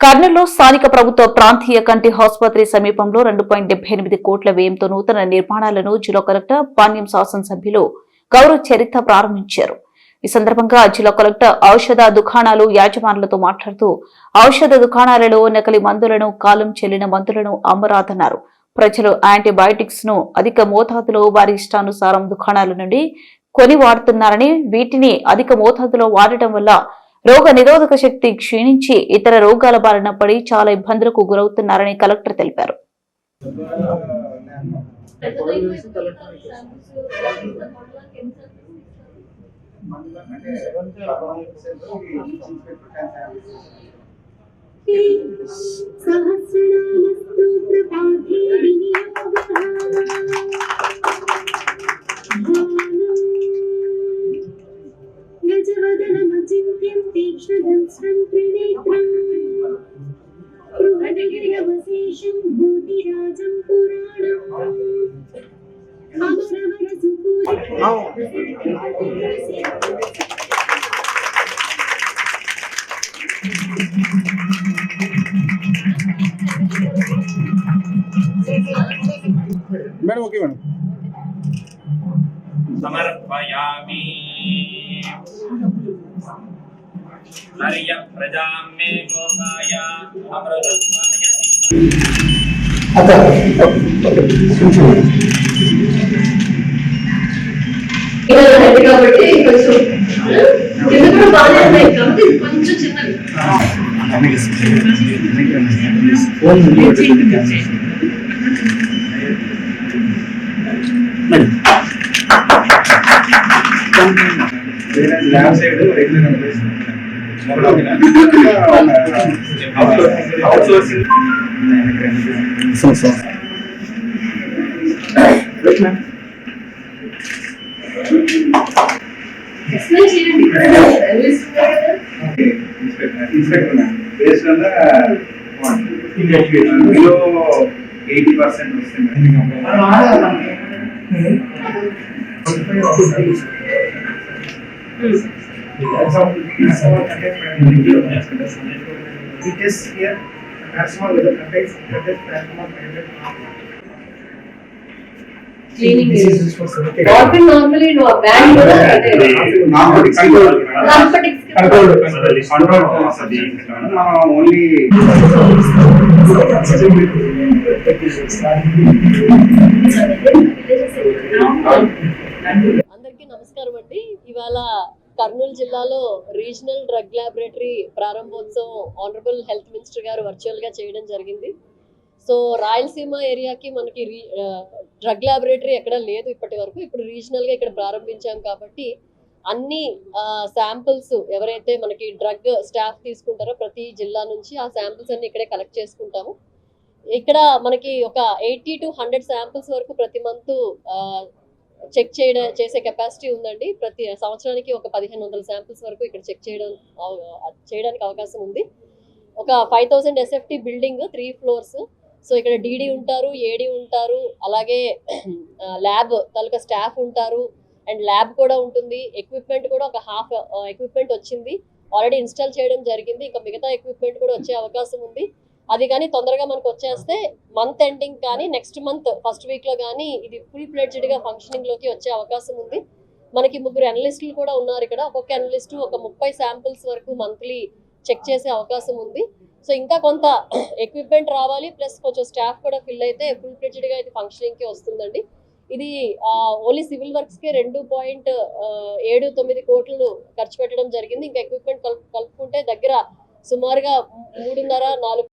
కర్నూలులో స్థానిక ప్రభుత్వ ప్రాంతీయ కంటి ఆసుపత్రి సమీపంలో రెండు పాయింట్ డెబ్బై ఎనిమిది కోట్ల వ్యయంతో నూతన నిర్మాణాలను జిల్లా కలెక్టర్ పాణ్యం శాసనసభ్యులు గౌరవ చరిత్ర ప్రారంభించారు. ఈ సందర్భంగా జిల్లా కలెక్టర్ ఔషధ దుకాణాలు యాజమానులతో మాట్లాడుతూ ఔషధ దుకాణాలలో నకలి మందులను కాలం చెల్లిన మందులను అమ్మరాదన్నారు ప్రజలు యాంటీబయాటిక్స్ను అధిక మోతాదులో వారి ఇష్టానుసారం దుకాణాల నుండి కొని వాడుతున్నారని వీటిని అధిక మోతాదులో వాడటం వల్ల రోగ నిరోధక శక్తి క్షీణించి ఇతర రోగాల బారిన పడి చాలా ఇబ్బందులకు గురవుతున్నారని కలెక్టర్ తెలిపారు. సహస్రాల స్తోత్ర वदनमचिन्त्यं तीक्ष्णदंस्रं त्रिनेत्रम् बृहदगिरवशेषं भूतिराजं पुराणम् अमरवरसुपूरि मैडम ओके मैडम। समर्पयामि। హరియ ప్రజాం మే గోపాయ అమృతత్వాయ ఇవాళ హెడ్ కాబట్టి కొంచెం కింద కూడా బాగానే ఉన్నాయి కాబట్టి ఇది కొంచెం చిన్నది lab side regular outsourcing explain చేయండి తెలుస్తున్నారు కదా inspector ma'am based on the ఇందులో ఎయిటీ పర్సెంట్ వస్తుంది It is here, maximum with the maximum is నమస్కారం అండి. ఇవాళ కర్నూలు జిల్లాలో రీజనల్ డ్రగ్ ల్యాబొరేటరీ ప్రారంభోత్సవం ఆనరబుల్ హెల్త్ మినిస్టర్ గారు వర్చువల్గా చేయడం జరిగింది. సో రాయలసీమ ఏరియాకి మనకి డ్రగ్ ల్యాబొరేటరీ ఎక్కడ లేదు ఇప్పటి వరకు. ఇప్పుడు రీజనల్గా ఇక్కడ ప్రారంభించాం కాబట్టి అన్ని శాంపుల్స్ ఎవరైతే మనకి డ్రగ్ స్టాఫ్ తీసుకుంటారో ప్రతి జిల్లా నుంచి ఆ శాంపుల్స్ అన్ని ఇక్కడే కలెక్ట్ చేసుకుంటాము. ఇక్కడ మనకి ఒక ఎయిటీ టు హండ్రెడ్ శాంపుల్స్ వరకు ప్రతి మంత్ చెక్ చేయడం చేసే కెపాసిటీ ఉందండి. ప్రతి సంవత్సరానికి ఒక పదిహేను వందల శాంపిల్స్ వరకు ఇక్కడ చెక్ చేయడం చేయడానికి అవకాశం ఉంది. ఒక five thousand SFT building three floors so ఇక్కడ డీడీ ఉంటారు ఏడి ఉంటారు అలాగే ల్యాబ్ తాలూకా స్టాఫ్ ఉంటారు. అండ్ ల్యాబ్ కూడా ఉంటుంది. ఎక్విప్మెంట్ కూడా ఒక హాఫ్ ఎక్విప్మెంట్ వచ్చింది. ఆల్రెడీ ఇన్స్టాల్ చేయడం జరిగింది. ఇంకా మిగతా ఎక్విప్మెంట్ కూడా వచ్చే అవకాశం ఉంది. అది కానీ తొందరగా మనకు వచ్చేస్తే మంత్ ఎండింగ్ కానీ నెక్స్ట్ మంత్ ఫస్ట్ వీక్లో కానీ ఇది ఫుల్ ఫ్లెడ్జ్డ్గా ఫంక్షనింగ్లోకి వచ్చే అవకాశం ఉంది. మనకి ముగ్గురు అనలిస్టులు కూడా ఉన్నారు ఇక్కడ. ఒక్కొక్క అనలిస్ట్ ఒక ముప్పై శాంపిల్స్ వరకు మంత్లీ చెక్ చేసే అవకాశం ఉంది. సో ఇంకా కొంత ఎక్విప్మెంట్ రావాలి ప్లస్ కొంచెం స్టాఫ్ కూడా ఫిల్ అయితే ఫుల్ ఫ్లెడ్జ్డ్గా ఇది ఫంక్షనింగ్కి వస్తుందండి. ఇది ఓన్లీ సివిల్ వర్క్స్కి రెండు పాయింట్ ఏడు తొమ్మిది కోట్లు ఖర్చు పెట్టడం జరిగింది. ఇంకా ఎక్విప్మెంట్ కలుపు కలుపుకుంటే దగ్గర సుమారుగా మూడున్నర నాలుగు